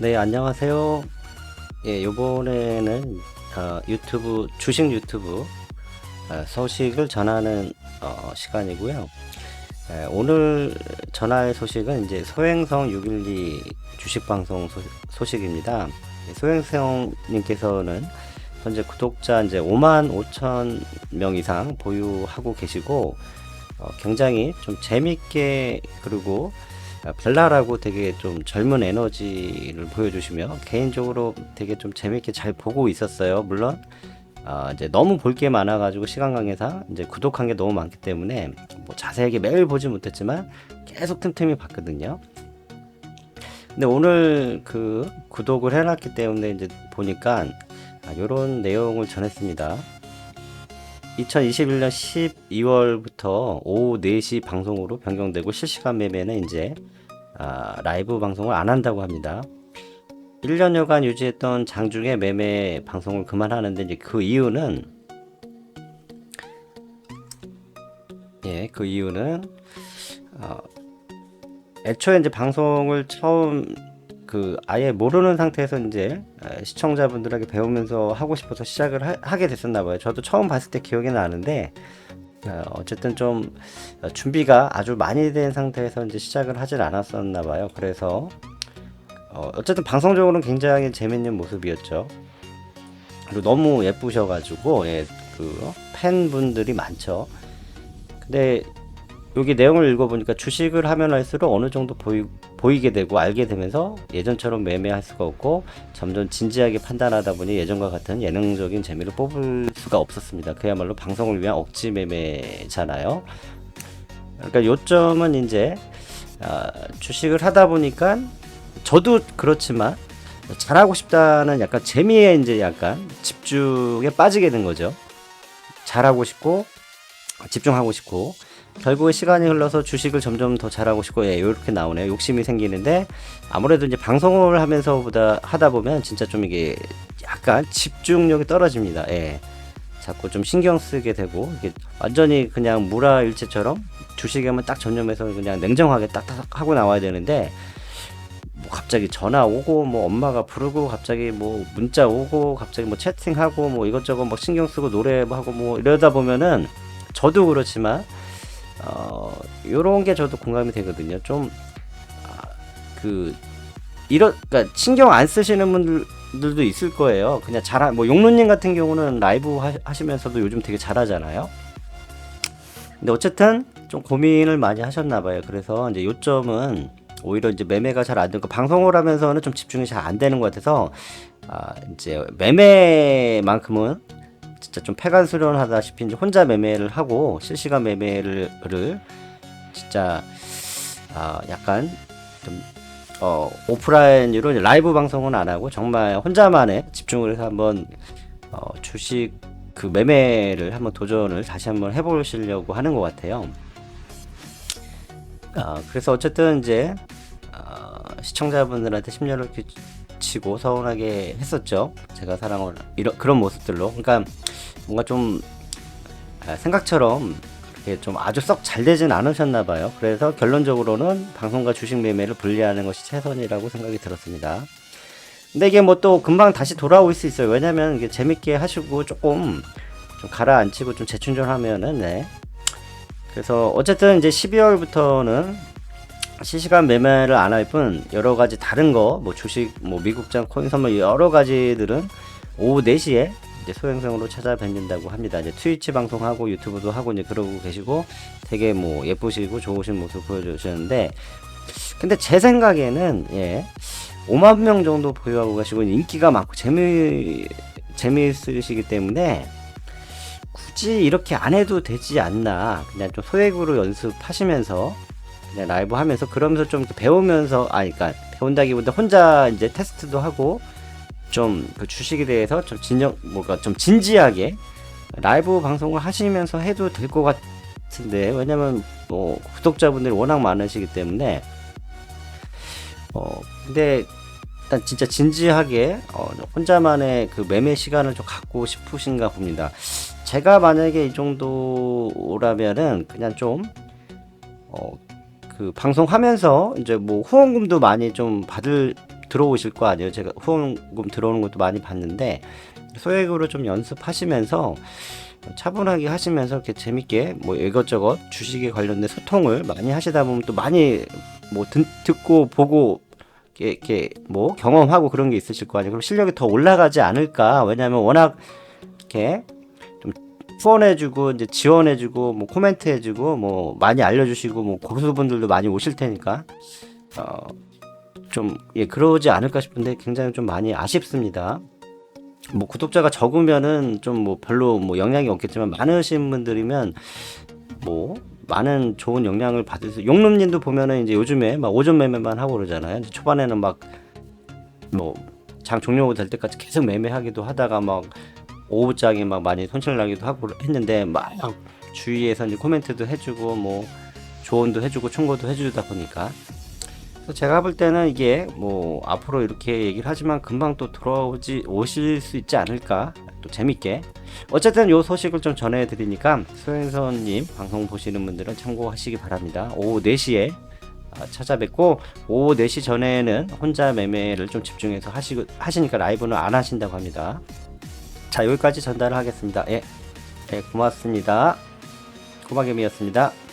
네, 안녕하세요. 예, 요번에는 어, 유튜브, 주식 유튜브 어, 소식을 전하는 어, 시간이고요. 예, 오늘 전할 소식은 이제 소행성 612 주식방송 소, 식 입니다 소행성님께서는 현재 구독자 이제 5만 5천 명 이상 보유하고 계시고 어, 굉장히 좀 재밌게 그리고 아, 발랄하고 되게 좀 젊은 에너지를 보여주시며 개인적으로 되게 좀 재밌게 잘 보고 있었어요. 물론 아, 이제 너무 볼 게 많아가지고 시간 관계상 이제 구독한 게 너무 많기 때문에 뭐 자세하게 매일 보지 못했지만 계속 틈틈이 봤거든요. 근데 오늘 그 구독을 해놨기 때문에 이제 보니까 아, 이런 내용을 전했습니다. 2021년 12월부터 오후 4시 방송으로 변경되고 실시간 매매는 이제 아, 라이브 방송을 안 한다고 합니다. 1년여간 유지했던 장중에 매매 방송을 그만하는데 이제 그 이유는 예, 그 이유는 어, 애초에 이제 방송을 처음 그 아예 모르는 상태에서 이제 어, 시청자분들에게 배우면서 하고 싶어서 시작을 하, 게 됐었나 봐요. 저도 처음 봤을 때 기억이 나는데 어, 어쨌든 좀 어, 준비가 아주 많이 된 상태에서 이제 시작을 하질 않았었나 봐요. 그래서 어, 어쨌든 방송적으로는 굉장히 재밌는 모습이었죠. 그리고 너무 예쁘셔가지고 예, 그 팬분들이 많죠. 근데 여기 내용을 읽어보니까 주식을 하면 할수록 어느 정도 보이, 보이게 되고 알게 되면서 예전처럼 매매할 수가 없고 점점 진지하게 판단하다 보니 예전과 같은 예능적인 재미를 뽑을 수가 없었습니다. 그야말로 방송을 위한 억지 매매잖아요. 그러니까 요점은 이제 아, 주식을 하다 보니까 저도 그렇지만 잘하고 싶다는 약간 재미에 이제 약간 집중에 빠지게 된 거죠. 잘하고 싶고 집중하고 싶고 결국에 시간이 흘러서 주식을 점점 더 잘하고 싶고 예, 이렇게 나오네요. 욕심이 생기는데 아무래도 이제 방송을 하면서보다 하다 보면 진짜 좀 이게 약간 집중력이 떨어집니다. 예. 자꾸 좀 신경 쓰게 되고 이게 완전히 그냥 무라일체처럼 주식에만 딱 전념해서 그냥 냉정하게 딱딱 하고 나와야 되는데 뭐 갑자기 전화 오고 뭐 엄마가 부르고 갑자기 뭐 문자 오고 갑자기 뭐 채팅하고 뭐 이것저것 막 신경 쓰고 노래 하고 뭐 이러다 보면은 저도 그렇지만 어 요런 게 저도 공감이 되거든요. 좀그 이런 그러니까 신경 안 쓰시는 분들도 있을 거예요. 그냥 잘 뭐 용루님 같은 경우는 라이브 하, 하시면서도 요즘 되게 잘하잖아요. 근데 어쨌든 좀 고민을 많이 하셨나 봐요. 그래서 이제 요점은 오히려 이제 매매가 잘 안 되고 방송을 하면서는 좀 집중이 잘 안 되는 것 같아서 아 이제 매매만큼은 진짜 좀 패간수련하다시피 이제 혼자 매매를 하고 실시간 매매를 를 진짜 아 약간 좀 어, 오프라인으로 라이브 방송은 안 하고 정말 혼자만의 집중을 해서 한번 어, 주식 그 매매를 한번 도전을 다시 한번 해보시려고 하는 것 같아요. 아, 그래서 어쨌든 이제 어, 시청자분들한테 심려를 끼치고 서운하게 했었죠. 제가 사랑을 이런 그런 모습들로. 그러니까 뭔가 좀 아, 생각처럼 그렇게 좀 아주 썩 잘 되진 않으셨나 봐요. 그래서 결론적으로는 방송과 주식 매매를 분리하는 것이 최선이라고 생각이 들었습니다. 근데 이게 뭐 또 금방 다시 돌아올 수 있어요. 왜냐면 이게 재밌게 하시고 조금 좀 가라앉히고 좀 재충전하면은 네. 그래서 어쨌든 이제 12월부터는 실시간 매매를 안 할 뿐 여러 가지 다른 거 뭐 주식 뭐 미국장 코인 선물 여러 가지들은 오후 4시에 이제 소행성으로 찾아뵙는다고 합니다. 이제 트위치 방송하고 유튜브도 하고 이제 그러고 계시고 되게 뭐 예쁘시고 좋으신 모습 보여주셨는데 근데 제 생각에는 예 5만 명 정도 보유하고 계시고 인기가 많고 재미 재미있으시기 때문에 굳이 이렇게 안 해도 되지 않나 그냥 좀 소액으로 연습하시면서 그냥 라이브 하면서 그러면서 좀 배우면서 아 그러니까 배운다기보다 혼자 이제 테스트도 하고 좀 그 주식에 대해서 좀 진정 뭐가 좀 진지하게 라이브 방송을 하시면서 해도 될 것 같은데 왜냐면 뭐 구독자분들이 워낙 많으시기 때문에 어 근데 일단 진짜 진지하게 어 혼자만의 그 매매 시간을 좀 갖고 싶으신가 봅니다. 제가 만약에 이 정도라면은 그냥 좀 어 그 방송하면서 이제 뭐 후원금도 많이 좀 받을 들어오실 거 아니에요. 제가 후원금 들어오는 것도 많이 봤는데 소액으로 좀 연습하시면서 차분하게 하시면서 이렇게 재밌게 뭐 이것저것 주식에 관련된 소통을 많이 하시다 보면 또 많이 뭐 듣, 듣고 보고 이렇게, 뭐 경험하고 그런 게 있으실 거 아니에요. 그럼 실력이 더 올라가지 않을까? 왜냐하면 워낙 이렇게 좀 후원해주고 이제 지원해주고 뭐 코멘트해주고 뭐 많이 알려주시고 뭐 고수분들도 많이 오실 테니까 어, 좀 예 그러지 않을까 싶은데 굉장히 좀 많이 아쉽습니다. 뭐 구독자가 적으면은 좀 뭐 별로 뭐 영향이 없겠지만 많으신 분들이면 뭐 많은 좋은 영향을 받을 수 용lum님도 보면은 이제 요즘에 막 오전 매매만 하고 그러잖아요. 초반에는 막 뭐 장 종료 될 때까지 계속 매매하기도 하다가 막 오후장에 막 많이 손실 나기도 하고 했는데 막 주위에서 이제 코멘트도 해주고 뭐 조언도 해주고 충고도 해주다 보니까 제가 볼 때는 이게 뭐 앞으로 이렇게 얘기를 하지만 금방 또 돌아오지 오실 수 있지 않을까 또 재밌게. 어쨌든 요 소식을 좀 전해드리니까 소행선님 방송 보시는 분들은 참고하시기 바랍니다. 오후 4시에 아, 찾아뵙고 오후 4시 전에는 혼자 매매를 좀 집중해서 하시, 하시니까 라이브는 안 하신다고 합니다. 자 여기까지 전달을 하겠습니다. 예, 예 고맙습니다. 고마겜이었습니다